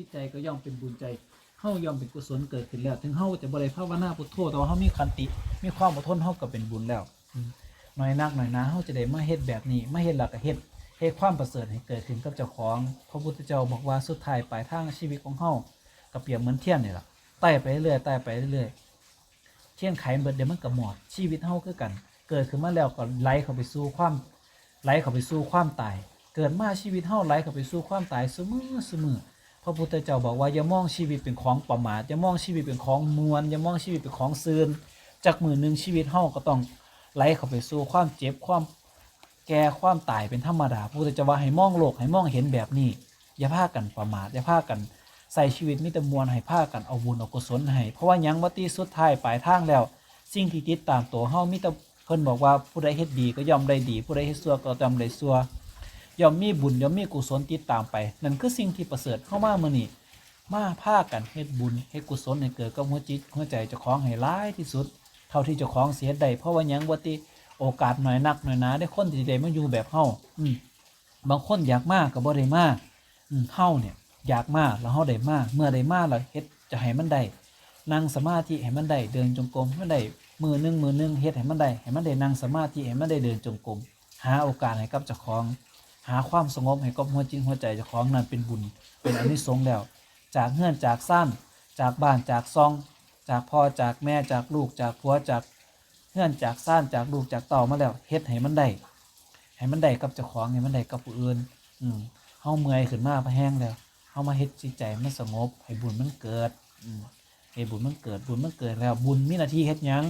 จิตใจก็ย่อมเป็นบุญใจเฮาย่อมเป็นกุศลเกิดขึ้นแล้ว ถึงเฮาจะบ่ได้ภาวนาพุทโธแต่ว่าเฮามีขันติ มีความอดทนเฮาก็เป็นบุญแล้วน้อยนักหน้อยนาเฮาจะได้มาเฮ็ดแบบนี้มาเฮ็ดหลักก็เฮ็ดเฮ็ดความประเสริฐให้เกิดขึ้นกับเจ้าของ พระพุทธเจ้าบอกว่าสุดท้ายปลายทางชีวิตของเฮาก็เปรียบเหมือนเทียนนี่แหละไต่ไปเรื่อยๆไต่ไปเรื่อยๆเทียนไขเบิดเดี๋ยวมันก็หมอดชีวิตเฮาคือกัน เกิดขึ้นมาแล้วก็ไหลเข้าไปสู่ความไหลเข้าไปสู่ความตาย เกิดมาชีวิตเฮาไหลเข้าไปสู่ความตายเสมอเสมอ พระพุทธเจ้าบอกว่าอย่ามองชีวิตเป็นของประมาทอย่ามองชีวิตเป็นของมวลอย่ามองชีวิตเป็นของซืนจากมือหนึ่งชีวิตเฮาก็ต้องไหลเข้าไปสู่ความเจ็บความแก่ความตายเป็นธรรมดาพระพุทธเจ้าว่าให้มองโลกให้มองเห็นแบบนี้ อย่าพากันประมาทอย่าพากันใส่ชีวิตมิตรมวลให้พากันเอาบุญเอากุศลให้เพราะว่ายังวัตีสุดท้ายปลายทางแล้ว สิ่งที่ติดตามตัวเฮามีแต่เพิ่นบอกว่าผู้ใดเฮ็ดดีก็ยอมได้ดี ผู้ใดเฮ็ดชั่วก็ยอมได้ชั่ว ย่อมมีบุญย่อมมีกุศลติดตามไป นั่นคือสิ่งที่ประเสริฐเข้ามาเมื้อนี้มาพากันเฮ็ดบุญเฮ็ดกุศลให้เกิดกับหัวจิตหัวใจเจ้าของให้หลายที่สุด เท่าที่เจ้าของเสียได้เพราะว่ายังบ่ติโอกาสหน้อยนักหน้อยนาได้คนที่ได้มาอยู่แบบเฮาอืมบางคนอยากมากก็บ่ได้มาอืมเฮาเนี่ยอยากมาแล้วเฮาได้มากเมื่อได้มาแล้วเฮ็ดจะให้มันได้นั่งสมาธิให้มันได้เดินจงกรมให้มันได้มือนึงมือนึงเฮ็ดให้มันได้ให้มันได้นั่งสมาธิให้มันได้เดินจงกรมหาโอกาสให้กับเจ้าของ หาความสงบให้กับหัวจิตหัวใจเจ้าของนั่นเป็นบุญ เป็นอนิสงส์แล้ว จากเงื่อนจากสั้นจากบ้านจากซอง จากพ่อจากแม่จากลูกจากผัวจากเงื่อนจากสั้นจากลูกจากเต่ามาแล้วเฮ็ดให้มันได้ให้มันได้กับเจ้าของให้มันได้กับผู้อื่น อืมเฮาเมื่อยขึ้นมาพะแห้งแล้วเฮามาเฮ็ดจิตใจมันสงบ ให้บุญมันเกิด อืมให้บุญมันเกิดบุญมันเกิดแล้ว บุญมีหน้าที่เฮ็ดหยัง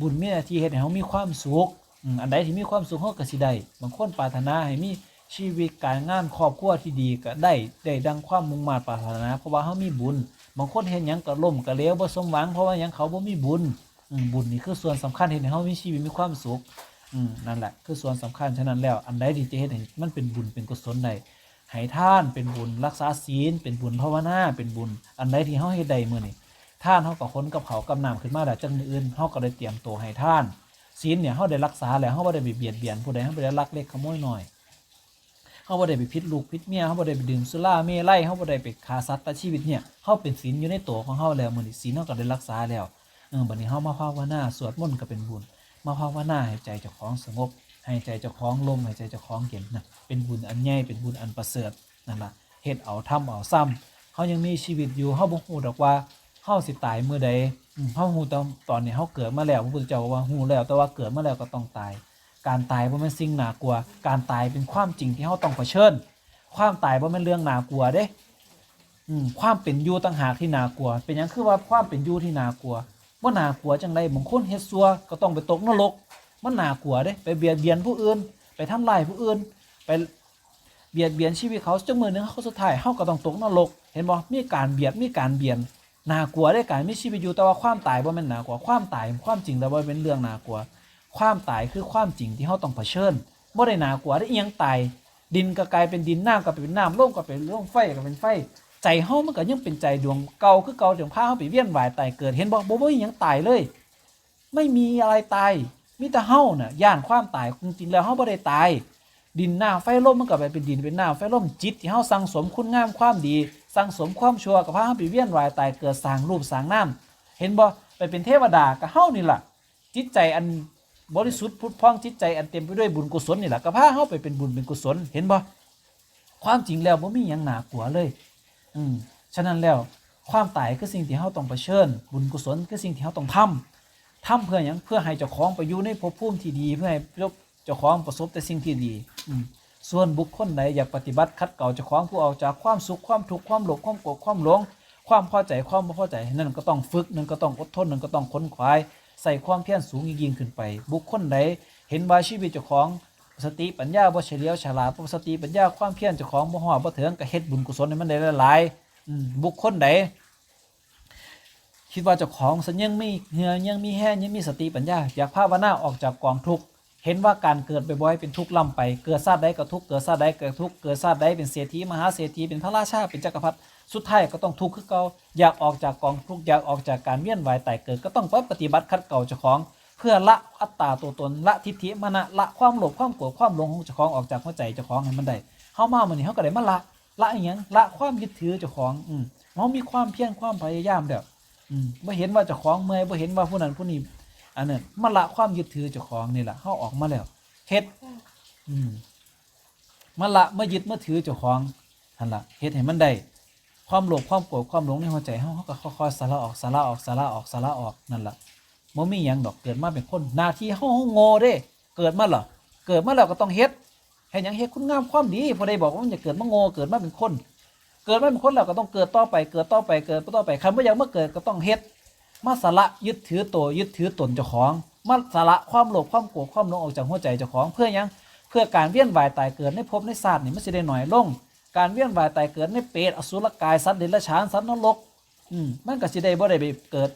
บุญมีหน้าที่เฮ็ดให้เฮามีความสุขอืมอันใดที่มีความสุขเฮาก็สิได้บางคนปรารถนาให้มี ชีวิตการงานครอบครัวที่ดีก็ได้ได้ดังความมุ่งมั่นปรารถนา เพราะว่าเฮามีบุญ บางคนเฮ็ดหยังก็ล่มก็เหลวบ่สมหวังเพราะว่าหยังเขาบ่มีบุญบุญนี่คือส่วนสำคัญเฮ็ดให้เฮามีชีวิตมีความสุขอืมนั่นแหละคือส่วนสำคัญฉะนั้นแล้ว อันใดที่จะเฮ็ดให้มันเป็นบุญเป็นกุศลได้ให้ท่านเป็นบุญรักษาศีล เป็นบุญภาวนาเป็นบุญ อันใดที่เฮาเฮ็ดได้มื้อนี้ท่านเขาก็ค้นกับเขากำนำขึ้นมาแล้วจังอื่นเขาก็ได้เตรียมตัวให้ท่านศีลเนี่ยเขาได้รักษาแล้วเขาบ่ได้เบียดเบียนผู้ใดเขาบ่ได้ลักเล็กขโมยน้อย เขาบ่ได้ไปพิษลูกพิษเมียเขาบ่ได้ไปดื่มสุราเมลัยเขาบ่ได้ไปฆ่าสัตว์ตัดชีวิตเนี่ยเขาเป็นศีลอยู่ในตัวของเขาแล้วมื้อนี้ศีลเขาก็ได้รักษาแล้วเออบัดนี้เขามาภาวนาสวดมนต์ก็เป็นบุญ มาภาวนาให้ใจเจ้าของสงบให้ใจเจ้าของลมให้ใจเจ้าของเย็นนะเป็นบุญอันใหญ่เป็นบุญอันประเสริฐนั่นล่ะเฮ็ดเอาทำเอาซ้ำเขายังมีชีวิตอยู่เขาบ่ฮู้ดอกว่าเฮาสิตายเมื่อใดเฮาฮู้ตอนตอนนี้เฮาเกิดมาแล้วพระพุทธเจ้าว่าฮู้แล้วแต่ว่าเกิดมาแล้วก็ต้องตาย การตายบ่แม่นสิ่งน่ากลัว การตายเป็นความจริงที่เฮาต้องเผชิญ ความตายบ่แม่นเรื่องน่ากลัวเด้อืมความเป็นอยู่ต่างหากที่น่ากลัว เป็นหยังคือว่าความเป็นอยู่ที่น่ากลัวบ่น่ากลัวจังไดบางคนเฮ็ดซัวก็ต้องไปตกนรก มันน่ากลัวเด้ ไปเบียดเบียนผู้อื่น ไปทำลายผู้อื่น ไปเบียดเบียนชีวิตเขาจังมื้อนึงเขาสุดท้ายเฮาก็ต้องตกนรก เห็นบ่มีการเบียดมีการเบียนน่ากลัวได้การมีชีวิตอยู่แต่ว่าความตายบ่แม่นน่ากลัวความตายความจริงแล้วบ่เป็นเรื่องน่ากลัว ความตายคือความจริงที่เฮาต้องเผชิญบ่ได้น่ากลัวได้อียงตายดินก็กลายเป็นดินน้ำก็เป็นน้ำลมก็เป็นลมไฟก็เป็นไฟ ใจเฮามันก็ยังเป็นใจดวงเก่าคือเก่าที่พาเฮาไปเวียนว่ายตายเกิดเห็นบ่บ่บ่ยังตายเลย ไม่มีอะไรตายมีแต่เฮาน่ะย่านความตายจริงๆแล้วเฮาบ่ได้ตาย ดินน้ำไฟลมมันก็ไปเป็นดินเป็นน้ำไฟลมจิตที่เฮาสั่งสมคุณงามความดี สั่งสมความชั่วกับพาเฮาไปเวียนว่ายตายเกิดสร้างรูปสร้างน้ำเห็นบ่ไปเป็นเทวดากับเฮานี่ล่ะจิตใจอัน บริสุทธิ์พุทธพ้องจิตใจอันเต็มไปด้วยบุญกุศลนี่แหละก็พาเฮาไปเป็นบุญเป็นกุศลเห็นบ่ความจริงแล้วบ่มีหยังหนากลัวเลย อืมฉะนั้นแล้วความตายคือสิ่งที่เฮาต้องเผชิญ บุญกุศลคือสิ่งที่เฮาต้องทำทำเพื่อหยังเพื่อให้เจ้าของไปอยู่ในภพภูมิที่ดีเพื่อให้เจ้าของประสบแต่สิ่งที่ดีอืมส่วนบุคคลใดอยากปฏิบัติคัดเกลาเจ้าของผู้ออกจากความสุขความทุกข์ความโลภความโกรธความหลงความพอใจความไม่พอใจนั่นก็ต้องฝึกนั่นก็ต้องอดทนนั่นก็ต้องค้นคว้า ใส่ความเพียรสูงยิ่งขึ้นไป บุคคลใดเห็นว่าชีวิตเจ้าของสติปัญญาบ่เฉลียวฉลาดบ่สติปัญญาความเพียรเจ้าของบ่ฮอดบ่ถึงก็เฮ็ดบุญกุศลให้มันได้หลายๆบุคคลใดคิดว่าเจ้าของสัญยังมีเหงื่อยังมีแห้งยังมีสติปัญญา อยากภาวนาออกจากกองทุกข์เห็นว่าการเกิดบ่อยๆเป็นทุกข์ล่ำไป เกิดชาติใดก็ทุกข์เกิดชาติใดก็ทุกข์เกิดชาติใดเป็นเศรษฐีมหาเศรษฐีเป็นพระราชาเป็นจักรพรรดิ สุดท้ายก็ต้องทุกข์คือเก่าอยากออกจากกองทุกข์อยากออกจากการเวียนว่ายตายเกิดก็ต้องไปปฏิบัติคัดเก่าเจ้าของ เพื่อละอัตตาตัวตนละทิฏฐิมานะละความโลภความโกรธความหลงของเจ้าของออกจากหัวใจเจ้าของให้มันได้เฮามามื้อนี้เฮาก็ได้มาละละอหยังละความยึดถือเจ้าของอืมเฮามีความเพียรความพยายามเด้ออืมบ่เห็นว่าเจ้าของเมื่อยบ่เห็นว่าผู้นั้นผู้นี้อันนั้นมาละความยึดถือเจ้าของนี่แหละเฮาออกมาแล้วเฮ็ดอืมมาละมายึดมาถือเจ้าของนั่นล่ะเฮ็ดให้มันได้ ความโลภความโกรธความหลงในหัวใจเฮาเฮาก็ค่อยๆสละออกสละออกสละออกสละออกนั่นล่ะบ่มีหยังดอกเกิดมาเป็นคนหน้าที่เฮาเฮาโง่เด้ เกิดมาเหรอเกิดมาแล้วก็ต้องเฮ็ดเฮ็ดหยังเฮ็ดคุณงามความดีพอได้บอกว่ามันจะเกิดมาโง่เกิดมาเป็นคน เกิดมาเป็นคนแล้วก็ต้องเกิดต่อไปเกิดต่อไปเกิดต่อไปคันบ่อยากมาเกิดก็ต้องเฮ็ดมาสละยึดถือตัวยึดถือตนเจ้าของมาสละความโลภความโกรธความหลงออกจากหัวใจเจ้าของเพื่อหยังเพื่อการเวียนว่ายตายเกิดในภพในศาสตร์นี่มันจะได้หน่อยลง การเวียนว่ายตายเกิดในเปรตอสุรกายสัตว์เดรัจฉานสัตว์นรกอืมมันก็สิได้บ่ได้ไปเกิด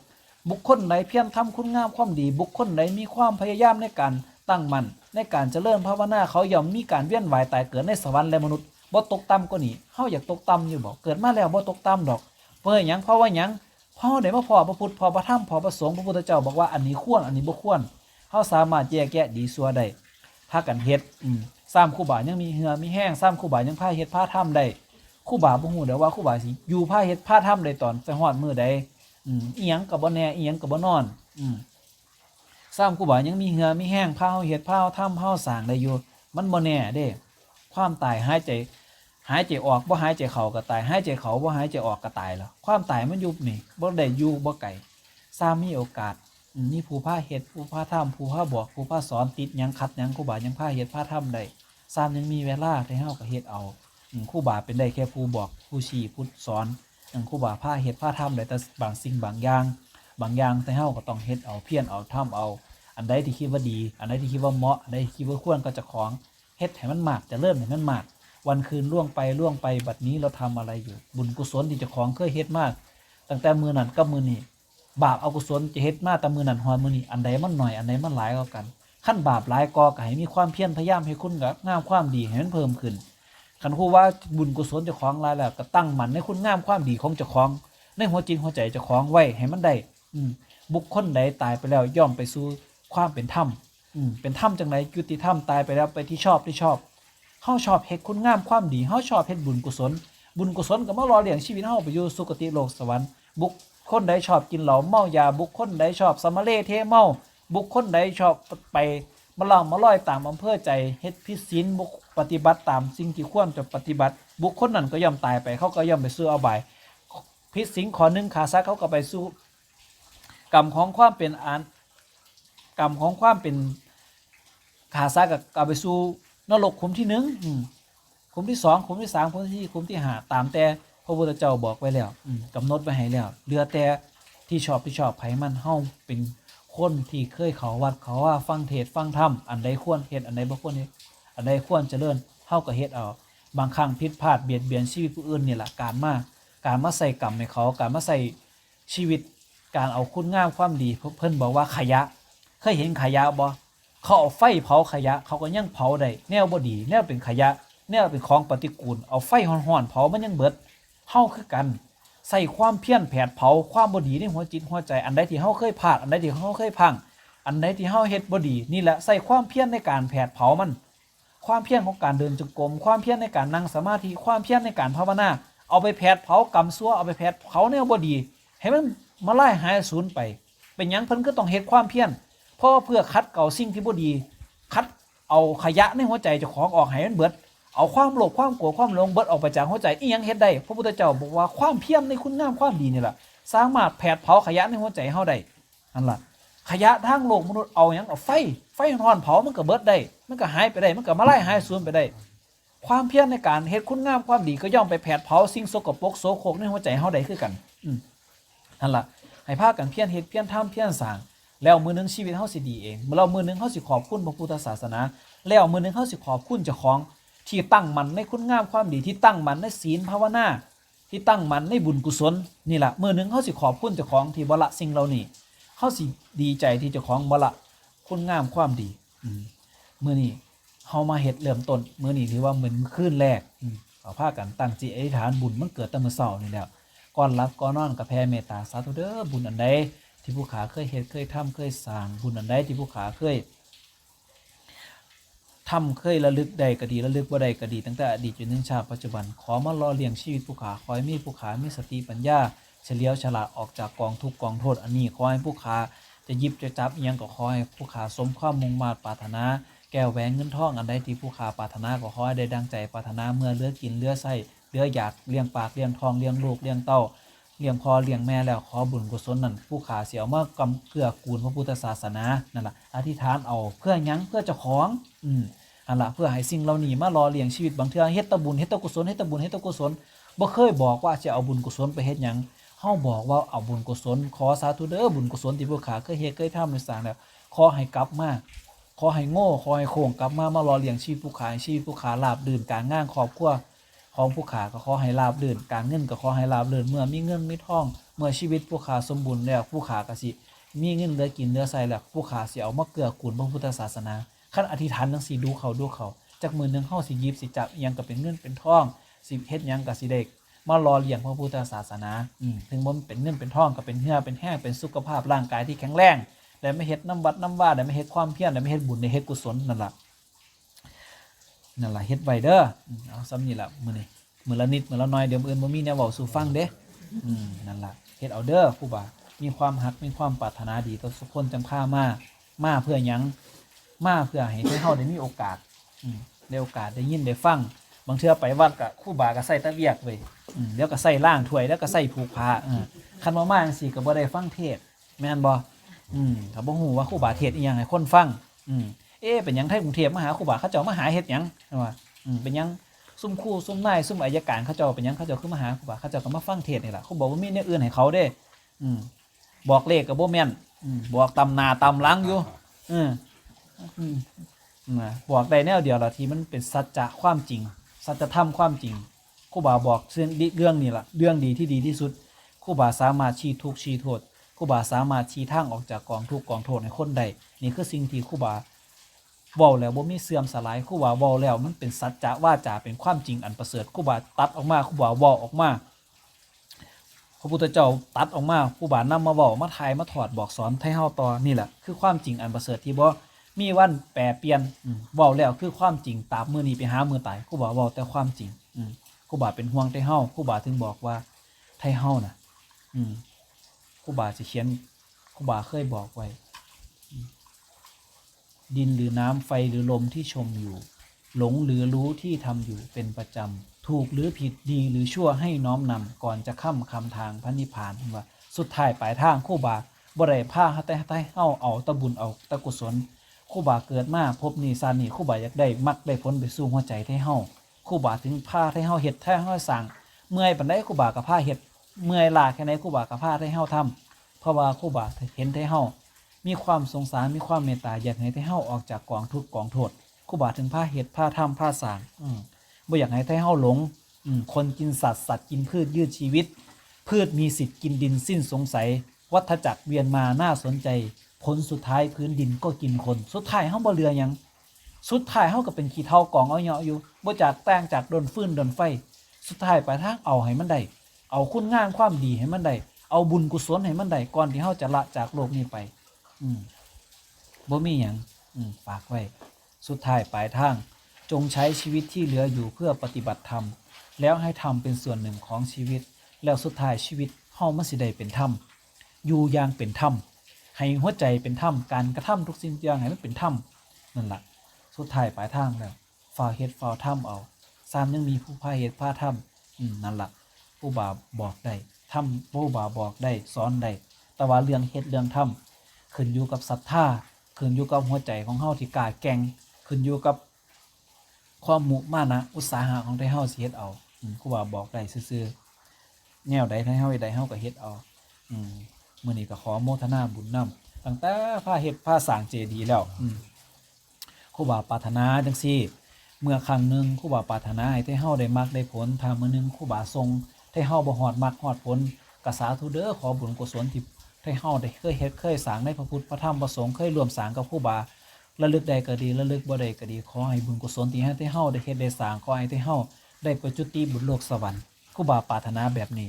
บุคคลใดเพียรทำคุณงามความดี บุคคลใดมีความพยายามในการตั้งมั่นในการเจริญภาวนาเขาย่อมมีการเวียนว่ายตายเกิดในสวรรค์และมนุษย์บ่ตกต่ำกว่านี้เฮาอยากตกต่ำอยู่บ่เกิดมาแล้วบ่ตกต่ำดอก เพื่อหยังเพราะว่าหยังพราะได้มาพอพระพุทธพอพระธรรมพอพระสงฆ์พระพุทธเจ้าบอกว่าอันนี้ควรอันนี้บ่ควรเฮาสามารถแยกแยะดีซัวได้พากันเฮ็ดอืม ซ้ำคู่บ่ายังมีเหือมีแห้งซ้ำคู่บ่ายังพาเฮ็ดพาทำได้คู่บ่าบ่ฮู้เด้อว่าคู่บ่าสิอยู่พาเฮ็ดพาทำได้ตอนไปฮอดมื้อใดอืมอีหยังก็บ่แน่อีหยังก็บ่นอน อืมซ้ำคู่บ่ายังมีเหือมีแห้งพาเฮาเฮ็ดพาเฮาทำเฮาสร้างได้อยู่ มันบ่แน่เด้ ความตายหายใจหายใจออกบ่หายใจเข้าก็ตายหายใจเข้าบ่หายใจออกก็ตายแล้วความตายมันอยู่นี่บ่ได้อยู่บ่ไกลซ้ำมีโอกาสมนี่ผู้พาเฮ็ดผู้พาทำผู้พาบอกผู้พาสอนติดหยังขัดหยังครูบายังพาเฮ็ดพาทำได้ ซ้ำยังมีเวลาให้เฮาก็เฮ็ดเอาครูบาเป็นได้แค่ผู้บอกผู้ชี้ผู้สอนครูบาพาเฮ็ดพาทำได้แต่บางสิ่งบางอย่าง บางอย่างแต่เฮาก็ต้องเฮ็ดเอาเพียรเอาทำเอา อันใดที่คิดว่าดี อันใดที่คิดว่าเหมาะอันใดที่คิดว่าควรก็จะของเฮ็ดให้มันมากจะเริ่มให้มันมาก วันคืนล่วงไปล่วงไปบัดนี้เราทำอะไรอยู่ บุญกุศลที่จะของเคยเฮ็ดมาก ตั้งแต่มือนั้นกับมือนี้บาปเอากุศลจะเฮ็ดมาแต่มือนั้นหอดมือนี้อันใดมันหน่อยอันใดมันหลายก็กัน ขั้นบาปหลายกอก็ให้มีความเพียรพยายามให้คุณกับงามความดีให้มันเพิ่มขึ้นคันคูว่าบุญกุศลเจ้าของหลายแล้วก็ตั้งมันในคุณงามความดีของเจ้าของในหัวจิตหัวใจเจ้าของไว้ให้มันได้อืบุคคลใดตายไปแล้วย่อมไปสู่ความเป็นธรรมเป็นธรรมจังไรยุติธรรมตายไปแล้วไปที่ชอบที่ชอบเฮาชอบเฮ็ดคุณงามความดีเฮาชอบเฮ็ดบุญกุศล บุญกุศลก็มารอเลี้ยงชีวิตเฮาไปอยู่สุคติโลกสวรรค์บุคคลใดชอบกินเหล้าเมายาบุคคลใดชอบสมมาเลเทเมา บุคคลใดชอบไปมาล่องมาลอยตามอำเภอใจเฮ็ดพิศีลบุคปฏิบัติตามสิ่งที่ควรจะปฏิบัติ บุคคลนั้นก็ย่อมตายไป เขาก็ย่อมไปสู่อบายพิศีลขอหนึ่งขาซักเขาก็ไปสู่กรรมของความเป็นอานกรรมของความเป็นขาซักกับกลับไปสู่นรกขุมที่หนึ่งขุมที่สองขุมที่สามขุมที่ขุมที่ห้าตามแต่พระพุทธเจ้าบอกไว้แล้วอืมกำหนดไว้ให้แล้วเหลือแต่ที่ชอบที่ชอบไผมันเฮาเป็น คนที่เคยเขาวัดเขาว่าฟังเทศฟังธรรมอันใดควรเฮ็ดอันใดบ่ควรเฮ็ดอันใดควรเจริญเฮาก็เฮ็ดเอา บางครั้งผิดพลาดเบียดเบียนชีวิตผู้อื่นนี่แหละการมาการมาใส่กรรมให้เขาการมาใส่ชีวิตการเอาคุณงามความดีเพิ่นบอกว่าขยะ เคยเห็นขยะบ่เขาเอาไฟเผาขยะ เขาก็ยังเผาได้แนวบ่ดี แนวเป็นขยะ แนวเป็นของปฏิกูล เอาไฟห่อนๆเผามันยังเบิดเฮาคือกัน ใส่ความเพียรแผดเผาความบดีในหัวจิตหัวใจ อันใดที่เฮาเคยพลาดอันใดที่เฮาเคยพัง อันใดที่เฮาเฮ็ดบดีนี่แหละใส่ความเพียรในการแผดเผามัน ความเพียรของการเดินจงกรมความเพียรในการนั่งสมาธิความเพียรในการภาวนาเอาไปแผดเผากรรมซัวเอาไปแผดเผาแนวบดี ให้มันมาไล่หายสูญไป เป็นยังเพิ่นก็ต้องเฮ็ดความเพียรเพราะเพื่อคัดเก่าสิ่งที่บ่ดี คัดเอาขยะในหัวใจเจ้าของออกให้มันเบิด เอาความโลภความโกรธความหลงเบิดออกไปจากหัวใจอีหยังเฮ็ดได้พระพุทธเจ้าบอกว่าความเพียรในคุณงามความดีนี่แหละสามารถแผดเผาขยะในหัวใจเฮาได้นั่นล่ะขยะทางโลกมนุษย์เอาหยังเอาไฟไฟร้อนเผามันก็เบิดได้ มันก็หายไปได้ มันก็มาไล่หายสูญไปได้ ความเพียรในการเฮ็ดคุณงามความดีก็ย่อมไปแผดเผาสิ่งสกปรกโสโครกในหัวใจเฮาได้คือกันอืมนั่นล่ะให้พากันเพียรเฮ็ดเพียรทำเพียรสร้างแล้วมือหนึงชีวิตเฮาสิดีเองเมื่อเรามือหนึงเฮาสิขอบคุณพระพุทธศาสนา แล้วมือหนึงเฮาสิขอบคุณเจ้าของ ที่ตั้งมันในคุณงามความดีที่ตั้งมันในศีลภาวนาที่ตั้งมันในบุญกุศลนี่แหละเมื่อนึงเฮาสิขอบคุณเจ้าของที่บละสิ่งเหล่านี้เฮาสิดีใจที่เจ้าของบละคุณงามความดีอืมมื้อนี้เฮามาเฮ็ดเริ่มต้นมื้อนี้ถือว่าเหมือนคืนแรกเอาพากันตั้งจิตอธิษฐานบุญมันเกิดแต่มื้อเช้านี่แหล้วก่อนหลับก่อนนอนก็แผ่เมตตาสาธุเด้อบุญอันใดที่ผู้ขาเคยเฮ็ดเคยทำเคยสร้างบุญอันใดที่ผู้ขาเคย ทำเคยระลึกได้ก็ดีระลึกบ่ได้ก็ดี ตั้งแต่อดีตจนถึงชาติปัจจุบัน ขอมารอเลี้ยงชีวิตผู้ขาขอให้มีผู้ขามีสติปัญญา เฉลียวฉลาดออกจากกองทุกกองโทษอันนี้ขอให้ผู้ขาจะยิบจะจับยังก็ขอให้ผู้ขาสมความมุ่งมา่ปรารถนาแก้วแหวนเงินทองอันใดที่ผู้ขาปรารถนาก็ขอให้ได้ดังใจปรารถนาเมื่อเลือกกินเลือกใส้เลือกอยากเลี้ยงปากเลี้ยงทองเลี้ยงลูกเลี้ยงเต้า เลี้ยงพ่อเลี้ยงแม่แล้วขอบุญกุศลนั่นผู้ขาเสียวมากำเกื้อกูลพระพุทธศาสนานั่นแหละอธิษฐานเอาเพื่อยังเพื่อเจ้าของอืมอันละเพื่อให้สิ่งเหล่านี้มารอเลี้ยงชีวิตบางเทื่อเฮ็ดตะบุญเฮ็ดตะกุศลเฮ็ดตะบุญเฮ็ดตะกุศลบ่เคยบอกว่าจะเอาบุญกุศลไปเฮ็ดหยังเฮาบอกว่าเอาบุญกุศลขอสาธุเด้อบุญกุศลที่ผู้ขาเคยเฮ็ดเคยทำในสร้างแล้วขอให้กลับมาขอให้โง่ขอให้โค้งกลับมามารอเลี้ยงชีวิตผู้ขาชีวิตผู้ขาราบรื่นการงานครอบครัว ของผู้ขาก็ขอให้ราบรื่น การเงินก็ขอให้ราบรื่น เมื่อมีเงินมีทอง เมื่อชีวิตผู้ขาสมบูรณ์แล้วผู้ขาก็สิมีเงินเหลือกินเหลือใส่แล้วผู้ขาสิเอามาเกื้อกูลพระพุทธศาสนาขั้นอธิษฐานจังสิดูเขาดูเขาจากมือหนึงเฮาสิหยิบสิจับอิหยังก็เป็นเงินเป็นทองสิเฮ็ดหยังก็สิได้มารอเลี้ยงพระพุทธศาสนาอืมถึงบ่มันเป็นเงินเป็นทองก็เป็นเหือเป็นแห้งเป็นสุขภาพร่างกายที่แข็งแรงได้ไม่เฮ็ดน้ำวัดน้ำว่าได้ไม่เฮ็ดความเพียรได้ไม่เฮ็ดบุญได้เฮ็ดกุศลนั่นล่ะ นั่นแหละเฮ็ดไว้เด้อเอาซ้ำนี่ล่ะมื้อนี้มือละนิดมือละน้อยเดี๋ยวมื้ออื่นบ่มีแนวเว้าสู่ฟังเด้อืมนั่นแหละเฮ็ดเอาเด้อครูบามีความฮักมีความปรารถนาดีต่อทุกคนจังค่ามามาเพื่อหยังมาเพื่อให้เฮาได้มีโอกาสอืมได้โอกาสได้ยินได้ฟังบางเทื่อไปวัดก็ครูบาก็ใส่ตะเวียกเว้ยอืมแล้วก็ใส่ล่างถ้วยแล้วก็ใส่ผูกผ้าเออคันมามาจังซี่ก็บ่ได้ฟังเทศแม่นบ่อืมก็บ่ฮู้ว่าครูบาเทศอีหยังให้คนฟังอืม เอ๊ะเป็นหยังไทยกรุงเทพมาหาครูบาเขาเจ้ามาหาเฮ็ดหยังว่าอืมเป็นหยังซุ่มครู่ซุ่มนายซุ่มอายการเขาเจ้าเป็นหยังเขาเจ้าขึ้นมาหาครูบาเขาเจ้าก็มาฟังเทศน์นี่แหละเขาบอกว่ามีเนี่ยอื่นให้เขาเด้ อืมบอกเลขกับโบแมนอืมบอกตำหนาตำหลังอยู่อืมอืมนะบอกได้แนวเดียวละที่มันเป็นสัจจะความจริง สัจธรรมความจริงครูบาบอกเรื่องเรื่องนี้ละเรื่องดีที่ดีที่สุดครูบาสามารถชี้ทุกข์ชี้โทษครูบาสามารถชี้ทางออกจากกองทุกข์กองโทษให้คนใดนี่คือสิ่งที่ครูบา เว้าแล้วบ่มีเสื่อมสลายครูบาเว้าแล้ว มันเป็นสัจจะว่าจาเป็นความจริงอันประเสริฐครูบาตัดออกมาครูบาเว้าออกมาพระพุทธเจ้าตัดออกมาครูบานำมาเว้ามาทายมาถอดบอกสอนให้เฮาต่อนี่แหละคือความจริงอันประเสริฐที่บ่มีวันแปรเปลี่ยนอืเว้าแล้วคือความจริงตามมื้อนี้ไปหามื้อตายครูบาเว้าแต่ความจริงอืครูบาเป็นห่วงแต่เฮาครูบาถึงบอกว่าไทเฮาน่ะอืครูบาสิเขียนครูบาเคยบอกไว้ ดินหรือน้ำไฟหรือลมที่ชมอยู่ หลงหรือรู้ที่ทำอยู่เป็นประจำ ถูกหรือผิดดีหรือชั่วให้น้อมนำก่อนจะข้ามคำทางพระนิพพานว่า สุดท้ายปลายทางคู่บาบ่ได้ผ้าแต่แต่เฮาเอาตะบุญเอาตะกุศลคู่บาเกิดมาพบนี่ซานนี่คู่บาอยากได้มักได้ผลไปสู่หัวใจให้เฮาคู่บาถึงผ้าให้เฮาเฮ็ดให้เฮาสั่งเมื่อยปานใดคู่บากับผ้าเฮ็ดเมื่อยลาแค่ไหนคู่บากับผ้าให้เฮาทำเพราะว่าคู่บาเห็นให้เฮา มีความสงสารมีความเมตตาอยากให้ไทเฮาออกจากกองทุกกองโทษครูบาถึงผ้าเห็ดผ้าถ้ำผ้าสางอืมบ่อยากให้ไทเฮาหลงอืมคนกินสัตว์สัตว์กินพืชยืดชีวิต พืชมีสิทธิ์กินดินสิ้นสงสัย วัฏจักรเวียนมาน่าสนใจ ผลสุดท้ายพื้นดินก็กินคน สุดท้ายเฮาบ่เหลือหยังสุดท้ายเฮาก็เป็นขี้เถ้ากองเอาเหยาะอยู่บ่จากแต่งจากโดนฟืนโดนไฟ สุดท้ายปลายทางเอาให้มันได้เอาคุณงามความดีให้มันได้เอาบุญกุศลให้มันได้ก่อนที่เฮาจะละจากโลกนี้ไป อืมบ่มีหยังอืมฝากไว้ สุดท้ายปลายทาง จงใช้ชีวิตที่เหลืออยู่เพื่อปฏิบัติธรรม แล้วให้ธรรมเป็นส่วนหนึ่งของชีวิต แล้วสุดท้ายชีวิตเฮามันสิได้เป็นธรรม อยู่อย่างเป็นธรรม ให้หัวใจเป็นธรรม การกระทำทุกสิ่งทุกอย่างให้มันเป็นธรรมนั่นล่ะ สุดท้ายปลายทางแล้วฝ่าเฮ็ดฝ่าธรรมเอาซามยังมีผู้พาเฮ็ดพาธรรมอืมนั่นล่ะผู้บาบอกได้ทำผู้บาบอกได้สอนได้แต่ว่าเรื่องเฮ็ดเรื่องทำ ขึ้นอยู่กับศรัทธาขึ้นอยู่กับหัวใจของเฮาที่กล้าแกงขึ้นอยู่กับความมุมานะอุตสาหะของที่เฮาสิเฮ็ดเอาครูบาบอกได้ซื่อๆแนวใดที่เฮาเฮ็ดเฮาก็เฮ็ดเอาอืมมื้อนี้ก็ขอโมทนาบุญนำตั้งแต่พาเฮ็ดพาสร้างเจดีย์แล้วอืมครูบาปรารถนาจังซี่เมื่อครั้งหนึ่งครูบาปรารถนาให้ที่เฮาได้มักได้ผลถ้ามื้อหนึงครูบาทรงให้เฮาบ่ฮอดมักฮอดผลก็สาธุเด้อขอบุญกุศลที่ ให้เฮาได้เคยเฮ็ดเคยสางในพระพุทธพระธรรมพระสงฆ์เคยร่วมสางกับครูบาระลึกใดก็ดีระลึกบ่ใดก็ดีขอให้บุญกุศลที่ให้ที่เฮาได้เฮ็ดได้สางขอให้ที่เฮาได้ไปจุติบุญโลกสวรรค์ครูบาปรารถนาแบบนี้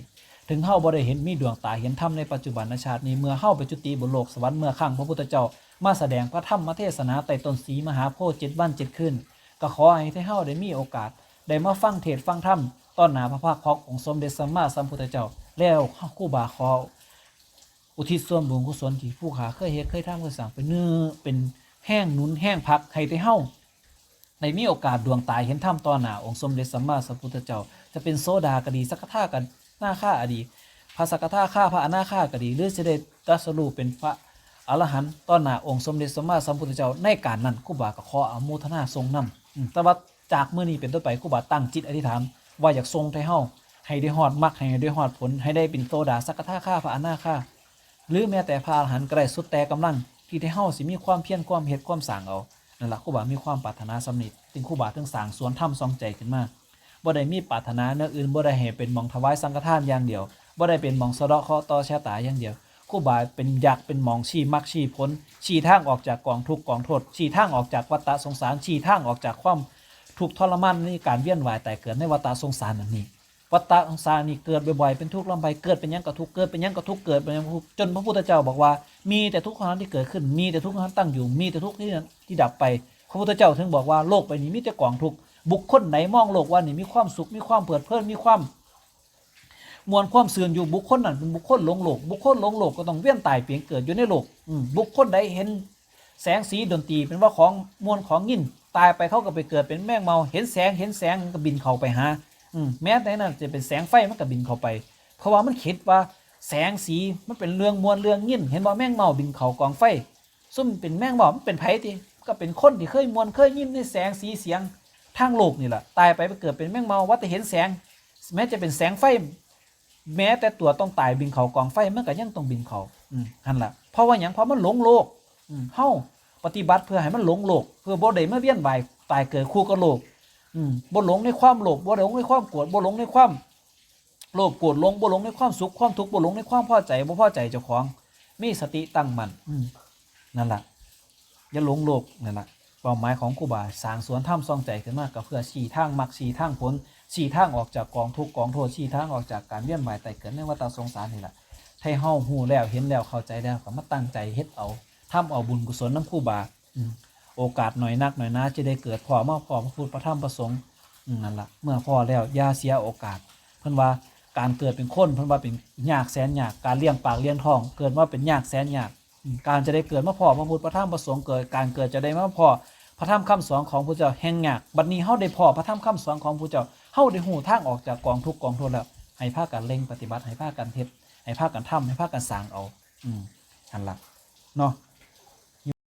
ถึงเฮาบ่ได้เห็นมีดวงตาเห็นธรรมในปัจจุบันชาตินี้เมื่อเฮาไปจุติบนโลกสวรรค์เมื่อครั้งพระพุทธเจ้ามาแสดงพระธรรมเทศนาไต่ต้นสีมหาโพธิ์เจ็ดวันเจ็ดคืนก็ขอให้ที่เฮาได้มีโอกาสได้มาฟังเทศฟังธรรมต้อนหนาพระภาคพอกองค์สมเด็จสัมมาสัมพุทธเจ้าแล้วคู่บาขอ อุทิศส่วนบุญกุศลที่ผู้ขาเคยเฮ็ดเคยทำเคยสั่งเป็นเนื้อเป็นแห้งนุนแห้งพักให้ได้เฮาในมีโอกาสดวงตายเห็นธรรมต่อหน้าองค์สมเด็จสัมมาสัมพุทธเจ้า จะเป็นโซดากดีสักกะท่ากันหน้าค่าอดีพระสักกะท่าข้าพระอนาคากดีหรือจะได้ตรัสรู้เป็นพระอรหันต์ต่อหน้าองค์สมเด็จสัมมาสัมพุทธเจ้าในการนั้นครูบาก็ขออนุโมทนาทรงนำแต่ว่าจากเมื้อนี้เป็นต้นไปครูบาตั้งจิตอธิษฐาน ว่าอยากทรงให้เฮาให้ได้ฮอดมรรคให้ได้ฮอดผลให้ได้เป็นโซดาสักท่าข้าพระอนาคา หรือแม้แต่พระอรหันต์ก็ได้สุดแต่กำลังที่ได้เฮาสิมีความเพียรความเฮ็ดความสร้างเอานั่นล่ะครูบามีความปรารถนาสำนิทจึงครูบาถึงสร้างสวนธรรมสองใจขึ้นมาบ่ได้มีปรารถนาเนื้ออื่นบ่ได้ให้เป็นมองถวายสังฆทานอย่างเดียวบ่ได้เป็นมองสะเดาะเคราะห์ต่อชะตาอย่างเดียวครูบาเป็นอยากเป็นมองชี้มักชี้พ้นชี้ทางออกจากกองทุกข์กองโทษชี้ทางออกจากวัฏสงสารชี้ทางออกจากความทุกข์ทรมานในการเวียนว่ายแต่เกิดในวัฏสงสารนั่นนี่ วัฏฏะสงสารนี่เกิดบ่อยๆเป็นทุกข์ลำไปเกิดเป็นยังก็ทุกข์เกิดเป็นยังก็ทุกข์เกิดเป็นยังก็ทุกข์จนพระพุทธเจ้าบอกว่ามีแต่ทุกข์เท่านั้นที่เกิดขึ้นมีแต่ทุกข์เท่านั้นตั้งอยู่มีแต่ทุกข์ที่ที่ดับไป พระพุทธเจ้าถึงบอกว่าโลกใบนี้มีแต่กองทุกข์บุคคลไหนมองโลกว่านี่มีความสุขมีความเพลิดเพลินมีความมวลความเสื่อมอยู่บุคคลนั้นเป็นบุคคลหลงโลกบุคคลหลงโลกก็ต้องเวียนตายเปลี่ยนเกิดอยู่ในโลกบุคคลใดเห็นแสงสีดนตรีเป็นว่าของมวลของยินตายไปเขาก็ไปเกิดเป็นแมงเมาเห็นแสงเห็นแสงก็บินเข้าไปหา อืมแม้แต่นั้นจะเป็นแสงไฟมันก็บินเข้าไป เพราะว่ามันคิดว่าแสงสีมันเป็นเรื่องมวลเรื่องยินเห็นบ่แมงเมาบินเข้ากองไฟซุ่มเป็นแมงเมามันเป็นไผติก็เป็นคนที่เคยมวลเคยยินในแสงสีเสียงทางโลกนี่แหละตายไปไปเกิดเป็นแมงเมาว่าแต่เห็นแสง แม้จะเป็นแสงไฟ แม้แต่ตัวต้องตายบินเขากองไฟมันก็ยังต้องบินเขาอืมนั่นแหละเพราะว่าอย่างเพราะมันหลงโลกอืมเฮาปฏิบัติเพื่อให้มันหลงโลก เพื่อบ่ได้มาเวียนว่ายตายเกิดคู่กับโลก บ่หลงในความโลภบ่หลงในความโกรธบ่หลงในความโลภโกรธหลงบ่หลงในความสุขความทุกข์บ่หลงในความพอใจบ่พอใจเจ้าของ มีสติตั้งมั่นอืมนั่นแหละอย่าหลงโลกนั่นแหละเป้าหมายของครูบาสร้างสวนถ้ำซ่องใจขึ้นมาก็เพื่อชี้ทางมรรคชี้ทางผลชี้ทางออกจากกองทุกข์กองโทษชี้ทางออกจากการเวียนว่ายตายเกิดในวัฏสงสารนี่แหละให้เฮาฮู้แล้วเห็นแล้วเข้าใจแล้วก็มาตั้งใจเฮ็ดเอาทำเอาบุญกุศลน้ำครูบา อืม โอกาสหน่อยนักหน่อยนะจะได้เกิดพ่อมาพ่อพระพุทธพระธรรมพระสงฆ์นั่นละเมื่อพ่อแล้วอย่าเสียโอกาส เพิ่นว่าการเกิดเป็นคนเพิ่นว่าเป็นยากแสนยากการเลี้ยงปากเลี้ยงท้อง เกิดว่าเป็นยากแสนยากการจะได้เกิดมาพ่อพระพุทธพระธรรมพระสงฆ์เกิดการเกิดจะได้มาพ่อพระธรรมคำสอนของพระเจ้าแห่งยากบัดนี้เฮาได้พ่อพระธรรมคำสอนของพระเจ้าเฮาได้หูทางออกจากกองทุกกองโทษแล้วให้พาคกันเล่งปฏิบัติให้พาคกันเฮ็ดให้พาคกันทำให้พาคกันสางเอา อืมนั่นล่ะเนาะ